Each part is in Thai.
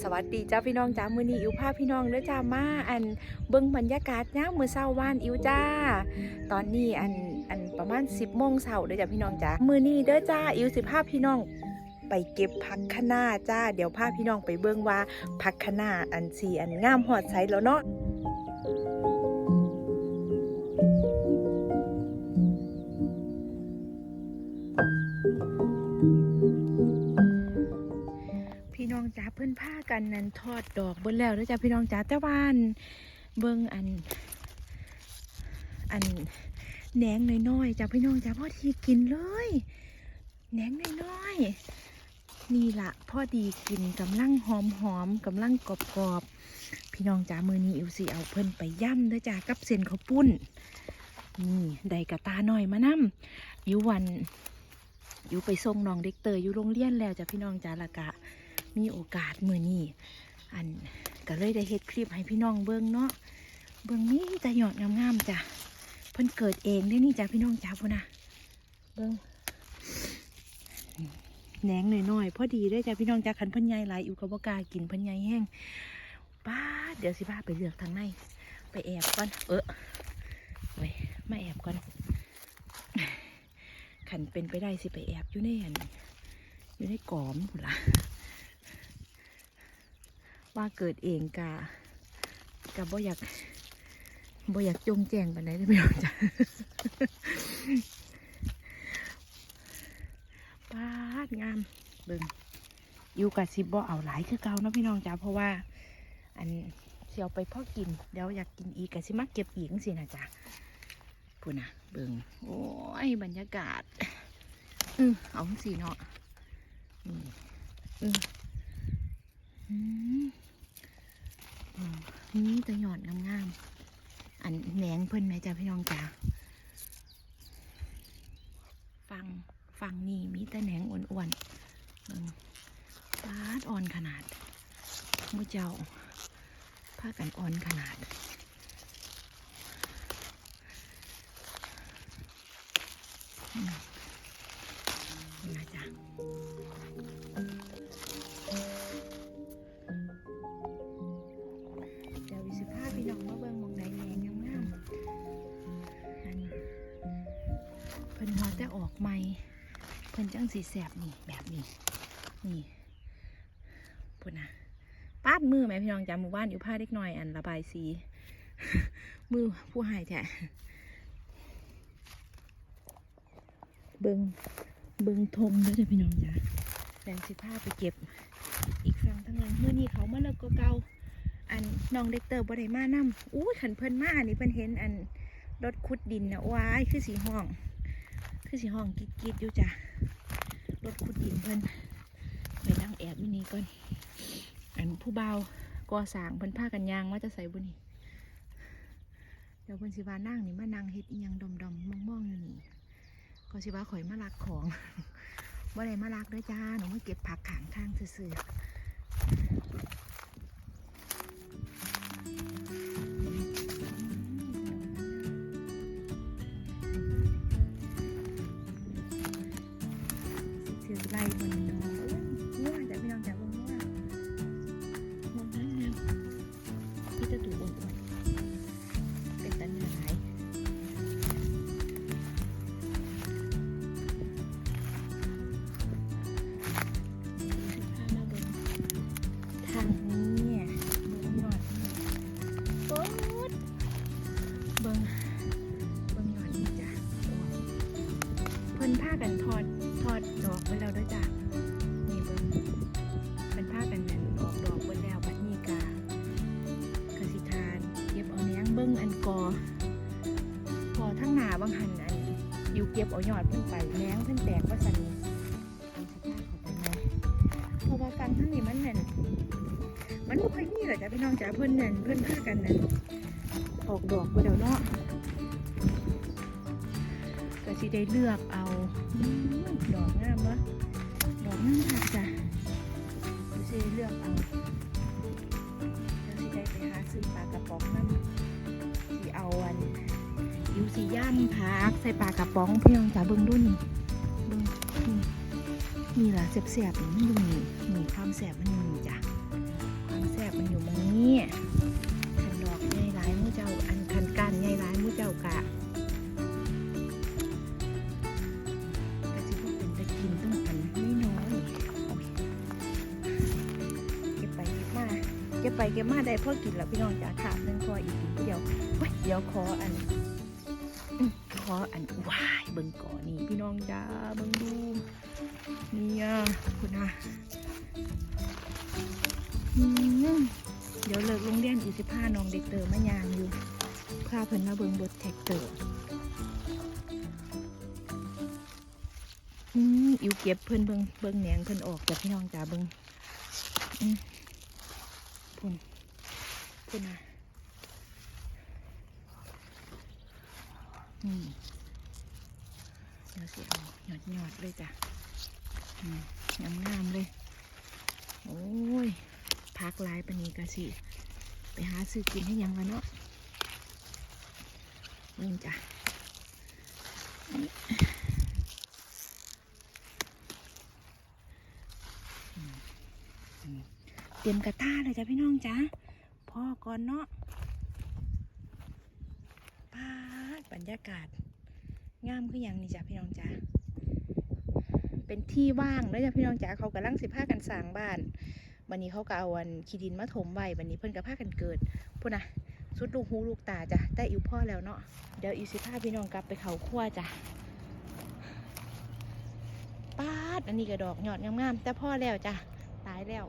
สวัสดีจ้าพี่น้องจ้ามือนี้อิวพาพี่น้องเด้อจ้ามาอันเบิ่งบรรยากาศยามมื้อเศร้าว่านอิวจ้า ตอนนี้อันอันประมาณ10โมงเช้าเด้อจ้าพี่น้องจ้ามือนี้เด้อจ้าอิวสิพาพี่น้องไปเก็บผักคะน้าจ้า เดี๋ยวพาพี่น้องไปเบิ่งว่าผักคะน้าอันสีอันงามหอดใสแล้วเนาะ ดดอกเบิ่แล้วเด้อจ้าพี่น้องจ้าแต่ว่านเบิ่งอัน อันแหนงน้อยๆจ้าพี่น้องจ้าพอดีกินเลยแหนงน้อยๆนี่ละพอดีกินกำลังหอมหอมกำลังกรอบกรอบๆพี่น้องจ้ามือนี้อิวสิเอาเพิ่นไปย่ำด้อจ้ากับเส้นข้าวปุ้นนี่ได้กระตาหน่อยมานํอิววันอิวไปส่งน้องเด็กเตยอยู่โรงเรียนแล้วจ้าพี่น้องจ้าละกะมีโอกาสมือนี้ อันก็เลยได้เฮ็ดคลิปให้พี่น้องเบิ่งเนาะเบิ่งนี่แต่หยอดงามๆจ้ะเพิ่นเกิดเองได้นี่จ้ะพี่น้องจ้าพุ่นนะเบิ่งแหนงหน่อยๆพอดีได้จ้ะพี่น้องจ้าคันพิ่นใหญ่หลายอยู่กับบ่กากินพิ่นใหญ่แห้งป้าเดี๋ยวสิพาไปเลือกทางในไปแอบก่อน เออเว้มาแอบก่อนขันเป็นไปได้สิไปแอบอยู่ในอันอยู่ในกอมพุ่นล่ะ ว่าเกิดเองกะกะบ่อยากบ่อยากจงแจ้งปานใดได้ไหมน้องจ้ะปาดงามเบิ่งอยู่กับสิบ่เอาหลายคือเก่าเนาะพี่น้องจ้ะเพราะว่า อันเสียวไปพ่อกินเดี๋ยวอยากกินอีกกะสิมาเก็บอีกสินะจ๊ะพูดนะเบิ่งโอ้ยบรรยากาศ อือเอาสิเนาะนี่อืออืมอ๋อ นี่ตัวหยอดงามๆ อันแหนงเพิ่นแม่จ้าพี่น้องจ้าฟังฟังนี่มีแต่แหนงอ้วนๆเบิ่งปาดอ่อนขนาดมือเจ้าผ้ากันอ่อนขนาดมนี่นะจ๊ะ สีแสบนี่แบบนี้ นี่พุ่นะปาดมือแม่พี่น้องจำหมู่บ้านอยู่ผ้าเล็กน้อยอันระบายสี มือผู้หายแท้เบิงเบิงทมเด้อจ้ะพี่น้องจ้ะแบ่งสิผ้าไปเก็บ อีกครั้งทั้งหลังเมื่อนี้เขามาเลิกก็เก่าอันน้องเด็กเติบบได้มานำอู้ขันเพิ่นมาอันนี้เพิ่นเห็นอันรถขุดดินนะว้ายคือสีห้อง คือสีห้องกิดกิดๆอยู่จ้ะ ถขุดดินเพิ่นไปนั่งแอบอยู่นี่ก่อน อันผู้เบาก่อสร้างเพิ่นพากันยางว่าจะใส่บุนี่เดี๋ยวเพิ่นสิว่านั่งนี่มานั่งเฮ็ดอีหยังดมๆมองๆอยู่นี่ก็สิว่าข่อยมาลักของบ่ได้มาลักเด้อจ้าหนูมาเก็บผักขางทางซื่อๆ นี้มันนั่นมันบ่ค่อยมีหรอกจ้ะพี่น้องจ้ะเพิ่นนั่นเพิ่นพากันนั่นออกดอกไว้แล้วเนาะก็สิได้เลือกเอาดอกงามวะดอกงามค่ะจ้ะก็สิเลือกเอาก็สิได้ไปหาซื้อปลากระป๋องนั่นสิเอาอันยูสีย่ำพักใส่ปลากระป๋องพี่น้องจ๋าเบิ่งดูนี่ นี่นี่ล่ะแสบๆนี่มันอยู่นี่นี่ความแสบมันอยู่นี่จ้ะนี้ขันดอกใหญ่หลายมูเจ้า อันขันการใหญ่หลายมูเจ้ากะกะสิบ่เป็นตะกินต้องอันไม่น้อยเก็บไปเก็บมาเก็บไปเก็บมาได้พ่อกินแล้วพี่น้องจ๋าถามเรื่องคออีกทีเดียวเว้ยเดี๋ยวขออันอืมขออันวายเบิ่งก่อนนี่พี่น้องจ๋า กเตอมายางอยู่พาเพิ่นมาเบิ่งรถแท็กเตอร์อืมอิวเก็บเพิ่นเบิ่งเบิ่งแหนงเพิ่นออกจากพี่น้องจ๋าเบิ่งอืมพุ่นพุ่นนะอืมเดี๋ยวสิเอาหยอดหยอดเลยจ้ะอืมงามๆเลย โอ้ยพักลายปนนีกะสิ ไปหาซื้อกินให้ยังวะเนาะเบิ่งจ้ะเตรียมกระต้าเลยจ้ะพี่น้องจ้ะพ่อก่อนเนาะป้าบรรยากาศ งามคืออย่างนี้จ้ะพี่น้องจ้ะเป็นที่ว่างแล้วจ้ะพี่น้องจ้ะเขากำลังสิพากันสร้างบ้าน วันนี้เขาก็เอาวันขีดินมาถมไว้วันนี้เพิ่นก็พากันเกิดพูนะสุดลูกหูลูกตาจ้ะแต่อิวพ่อแล้วเนาะเดี๋ยวอิวสิพาพี่น้องกลับไปเขาขั้วจ้ะปาดอันนี้กระดอกหยอดงามๆแต่พ่อแล้วจ้ะตายแล้ว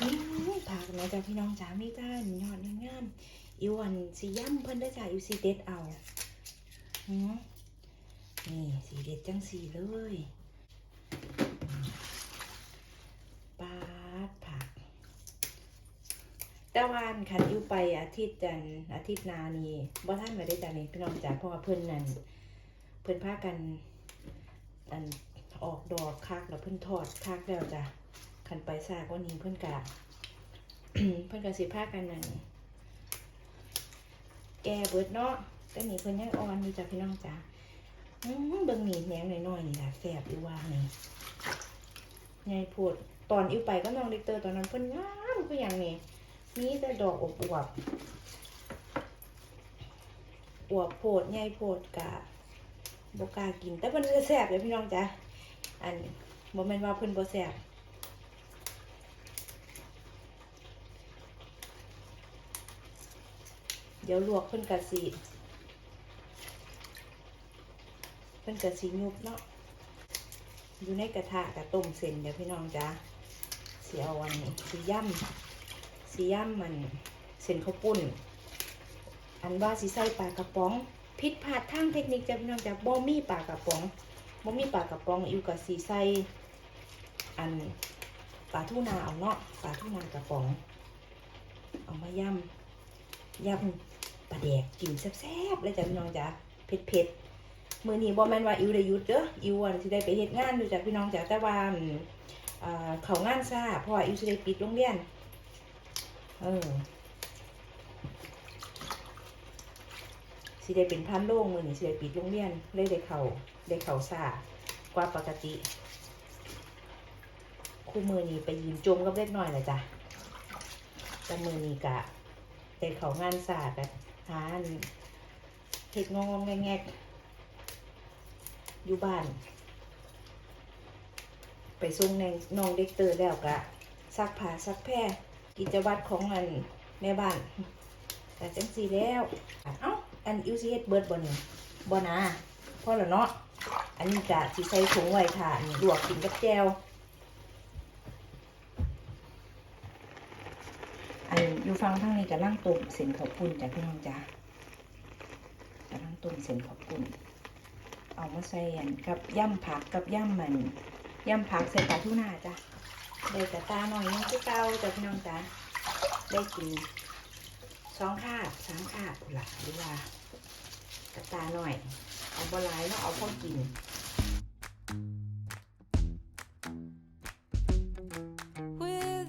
อืมพากันมาจ้ะพี่น้องจ้ามีจ้าหยอดงามๆ อิวอันสีย่ำเพิ่นได้อจ้ะอิวสีเด็ดเอาหืมนี่สีเด็ดจังสีเลยปาดผักต่วาอันคันอิวไปอาทิตย์จันอาทิตย์นานี่บ่ท่านมาได้จ้ะนี่พี่น้องจ้าเพราะว่าเพิ่นนั่นเพิ่นพากันอันออกดอกคักแล้วเพิ่นทอดคักแล้วจ้ะคันไปซากวันนี้เพิ่นกะเพิ่นกะสิพากันนั่น แก่เบิดเนาะแต่นี่เพิ่นยังอ่อนอยู่จ้ะพี่น้องจ้าอื้อเบิ่งหนีแหนงน้อยๆนี่ล่ะแซ่บอยู่ว่านี่ใหญ่โพดตอนอิวไปก็น้องเด็กเตอร์ตอนนั้นเพิ่นงามคือหยังนี่มีแต่ดอกอบอวบอวบโพดใหญ่โพดกะบกากิน แต่เพิ่นก็แซ่บเลยพี่น้องจ้ะอันบ่แม่นว่าเพิ่นบ่แซ่บ เดี๋ยวลวกเพิ่นกะสิเพิ่นกะสิยุบเนาะอยู่ในกระทะกะต้มเส้นเดี๋ยวพี่น้องจ้ะสิเอาอันนี้สิย่ำสีย่ำมันเส้นข้าวปุ้น อันว่าสีใส่ปลากระป๋องผิดพลาดทางเทคนิคจะพี่น้องจาบ่มีปลากระป๋องบ่มีปลากระป๋องอยู่กับสีใส่อันปลาทูนาเอาเนาะปลาทูนากระป๋อง เอามาย่ำย่ำ ปลาแดกกินแซ่บๆเลยจ้ะพี่น้องจ้ะเผ็ดๆมื้อนี้บ่แม่นว่าอิวได้หยุดเด้ออิววันสิได้ไปเฮ็ดงานอยู่จ้ะพี่น้องจ้ะแต่ว่าอั่นเอ่อเขางานซ่าเพราะว่าอิวสิได้ปิดโรงเรียนเออสิได้เป็นพันโล่งมือนี่สิได้ปิดโรงเรียนเลยได้เขาได้เขาซากว่าปกติ คู่มือนี้ไปยืนจมกับเล็กน้อยเลยจ้ะแต่มือนี้กะได้เขางานศาสตร์ หานเห็ดงองงแงกอยู่บ้าน ไปส่งในน้องเด็กเตอร์แล้วกะซักผ้าซักแพร่กิจวัตรของอันแม่บ้านแต่จังสีแล้ว เอ้า อันอิวซีเฮ็ดเบิร์ดบนบนาพ่อล้วเนาะ อันนี้กะสิใส่ถุงไว้ถ่านลวกกินกับแจว อยู่ฟังทางนี้กะล่างต้มเส้นข้าวปุ้นจ้ะพี่น้องจ้ะกะล่างต้มเส้นข้าวปุ้นเอามาใส่อันกับย่ำผักกับย่ำมันย่ำผักใส่ปลาทูน่าจ้ะได้แต่ตาหน่อยนึงคือเก่าแต่พี่น้องจ๋าได้กินสองคาบสามคาบพุ่นละหรือว่ากับตาหน่อย เอาบลายแล้วเอาพอกิน With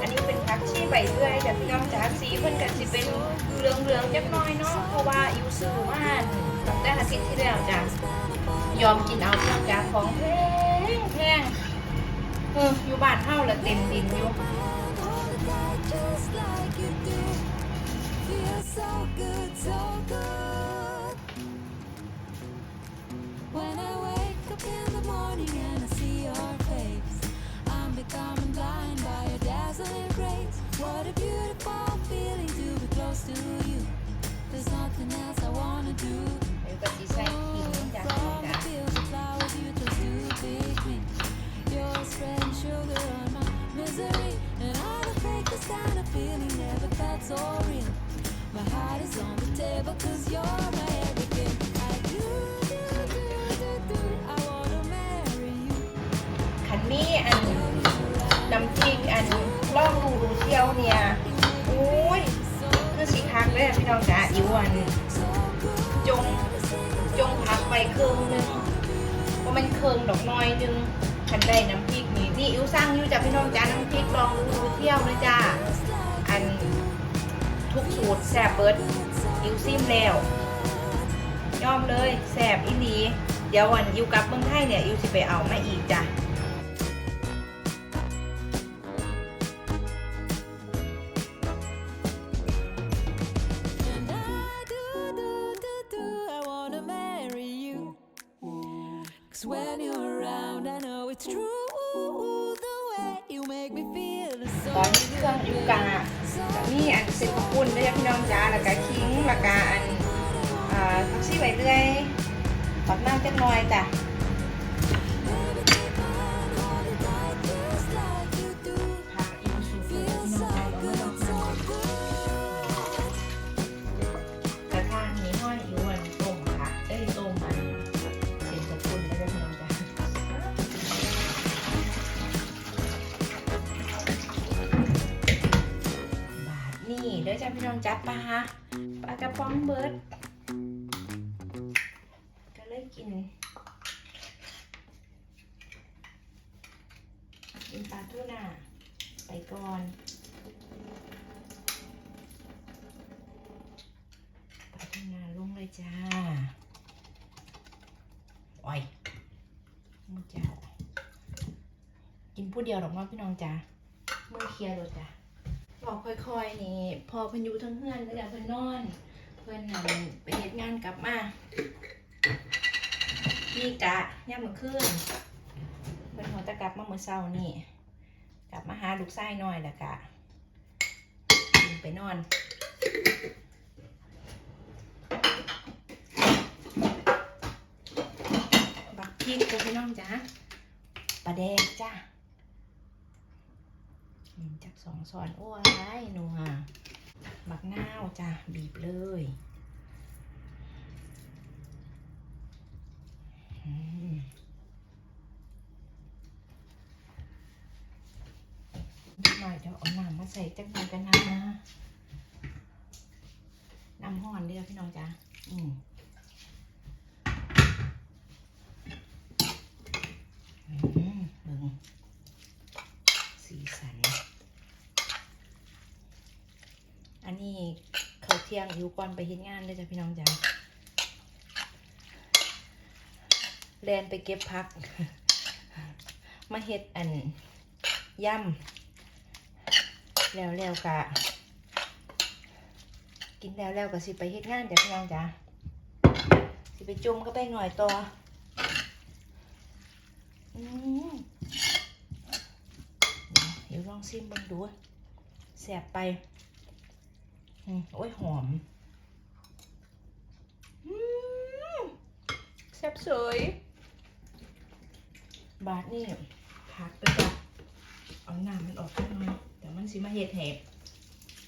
อันนี้เป็นพักชีใบเลื่อยแต่พี่น้องจ๋าสีเพิ่นก็สิเป็นเหลืองเหลืองๆจักหน้อยเนาะเพราะว่าอยู่ซื้อมาตั้งแต่อาทิตย์ที่แล้วจ้ะยอมกินเอาพี่น้องจ๋าของแพงแพงเอออยู่บ้านเฮาละเต็มดินอยู่ Hold it by dazzling grace. What a beautiful feeling to be close to you. ว่ามันเคืองดอกน้อยจึงคันได้น้ำพริกนี่นี่อิ๋วสร้างอยู่จ้ะพี่น้องจ้าน้ำพริกลองดูดูเที่ยวเลยจ้าอันทุกสูตรแซ่บเบิดอิ๋วซิมแล้วยอมเลยแซ่บอีนีเดี๋ยววันอิ๋วกลับเมืองไทยเนี่ยอิ๋วสิไปเอามาอีกจ้ะ ตอนนี้เครื่องอยู่กาจะมีอันเซ็นขอบคุณด้วยจ้พี่น้องจ้าแล้วก็คิงแล้วก็อันอ่าทักซี่ไปเรื่อยตัดน้ำจักน้อยจ้ะ ด้อจ้ะพี่น้องจ้าปลาปลากระป๋องเบิร์ดก็เลยกินกินปลาทูน่าไปก่อนปลาทูน่าลงเลยจ้าโอ้ยมึงจ้ากินผู้เดียวหรอกเน้องพี่น้องจ้ามือเคลียร์เลยจ้า อค่อยๆนี่พอเพิ่นอยู่ทั้งเฮือนแล้วจ้ะเพิ่นนอน เพิ่นนั่นไปเฮ็ดงานกลับมานี่กะย่ามมื้อคืนเพิ่นหัวตะกลับมามื้อเช้านี่ กลับมาหาลูกชายน้อยแล้วกะไปนอนบักพริกจ้ะพี่น้องจ้าปลาแดงจ้า จักสองซอนโอ้ยหนูฮะบักนาวจ้าบีบเลยมนิดหน่อยเดี๋ยวเอาน้ำมาใส่จักหน่อยกันนะน้ำห้อนเด้อพี่น้องจ้าอืมอืมเบิ่งสีสัน อันนี้เขาวเที่ ยงอยู่ก่อนไปเฮ็ดงานเลยจ้ะพี่น้องจ้าแลนไปเก็บพัก มาเฮ็ดอันย่ำแล้วแล้วกะ กินแล้วแล้วก็สิไปเฮ็ดงานจ้ะพี่น้องจ้ะสิไปจุ่มก็ไปหน่อยต่ออืมเดี๋ยวลองซิมบิ่งดูแสบไป โอ้ยหอมอืมแซ่บสวยบาทนี่ผักด้วยจ้ะเอาน้ำมันออกข้างในแต่มันสิมาเห็ดเห็บ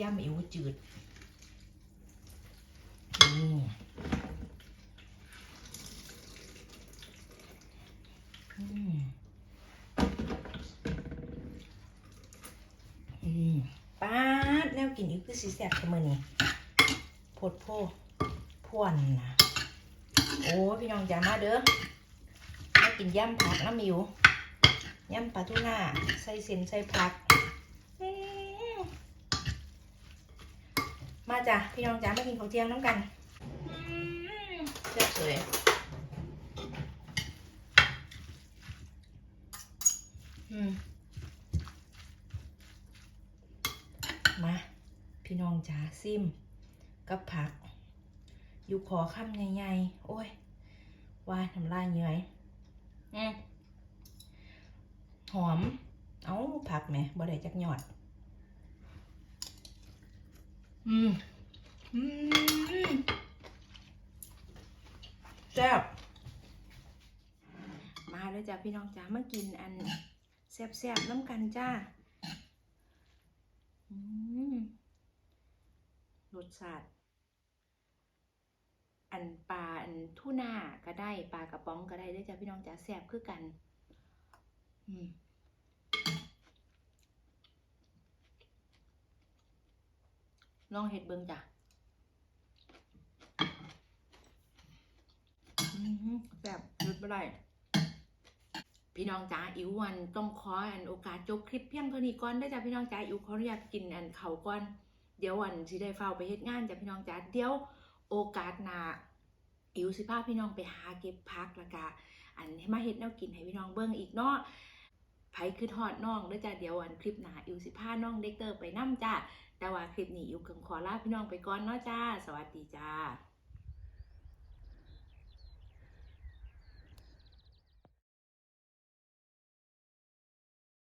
ย่ำอิ๋วจืดนี่อืมอืมป้าดแนวกินอีกคือสี แสบเสมอนี่พดโพพ่วนนะโอ้พี่น้องจ๋ามาเด้อมากินย่ำผักน้ำมิวย่ำปลาทูน่าใส่เส้นใส่ผัก มาจ้ะพี่น้องจ๋ามากินข้าวเที่ยงน้ำกันเจ็บเลยอืมมา พี่น้อง จ๋าซิมกับผัก อยู่ขอคำใหญ่ๆ โอ้ย ว่าน้ำลายเหนื่อยอืมหอม เอาผักไหมบ่ได้จักหยอด อืม อืมแซ่บมาเลยจ้ะพี่น้องจ้ามากินอันแซ่บๆน้ำกันจ้า อืมร สชาติ อันปลาอันทูน่าก็ได้ปลากระป๋องก็ได้เด้วยจ้ะพี่น้องจ๋าแซ่บคือกัน อืมลองเห็ดเบิงจ้ะแบบหยุดไม่ได้พี่น้องจ๋าอิ๋ววันต้องขออันโอกาสจบคลิปเพียงเท่านี้ก่อนได้จ้ะพี่น้องจ๋าอิ๋วขออนุญาตกินอันเขาก่อน เดี๋ยววันที่ได้เฝ้าไปเฮ็ดงานจ้ะพี่น้องจ๋าเดี๋ยวโอกาสหน้าอิวสิพาพี่น้องไปหาเก็บพักละก็อันให้มาเฮ็ดแนวกินให้พี่น้องเบิ่งอีกเนาะไผคือทอดน้องเด้อจ้ะเดี๋ยววันคลิปหน้าอิวสิพาน้องเด็กเตอร์ไปนํจ้ะแต่ว่าคลิปนี้อิวกงขอลาพี่น้องไปก่อนเนาะจ้า สวัสดีจ้า